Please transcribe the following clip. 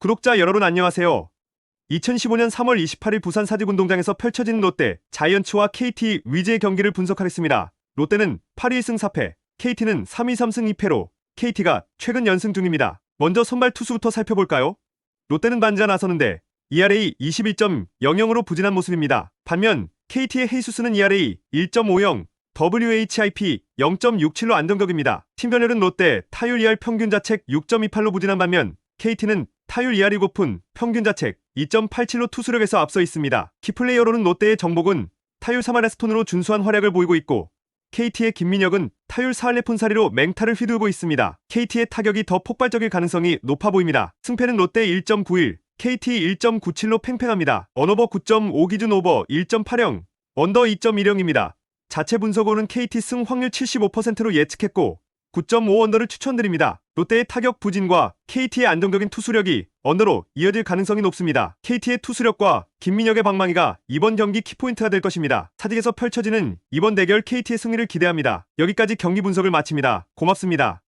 구독자 여러분 안녕하세요. 2015년 3월 28일 부산 사직운동장에서 펼쳐진 롯데, 자이언츠와 KT 위즈의 경기를 분석하겠습니다. 롯데는 8위 1승 4패, KT는 3위 3승 2패로 KT가 최근 연승 중입니다. 먼저 선발 투수부터 살펴볼까요? 롯데는 반자 나서는데 ERA 21.00으로 부진한 모습입니다. 반면 KT의 헤이수스는 ERA 1.50, WHIP 0.67로 안정적입니다. 팀 변열은 롯데 타율 2할 평균 자책 6.28로 부진한 반면 KT는 타율 2할이 고픈 평균 자책 2.87로 투수력에서 앞서 있습니다. 키플레이어로는 롯데의 정복은 타율 3할의 스톤으로 준수한 활약을 보이고 있고 KT의 김민혁은 타율 4할의 푼사리로 맹타를 휘두르고 있습니다. KT의 타격이 더 폭발적일 가능성이 높아 보입니다. 승패는 롯데 1.91, KT 1.97로 팽팽합니다. 언오버 9.5 기준 오버 1.80, 언더 2.10입니다. 자체 분석으로는 KT 승 확률 75%로 예측했고 9.5 언더를 추천드립니다. 롯데의 타격 부진과 KT의 안정적인 투수력이 언더로 이어질 가능성이 높습니다. KT의 투수력과 김민혁의 방망이가 이번 경기 키포인트가 될 것입니다. 사직에서 펼쳐지는 이번 대결 KT의 승리를 기대합니다. 여기까지 경기 분석을 마칩니다. 고맙습니다.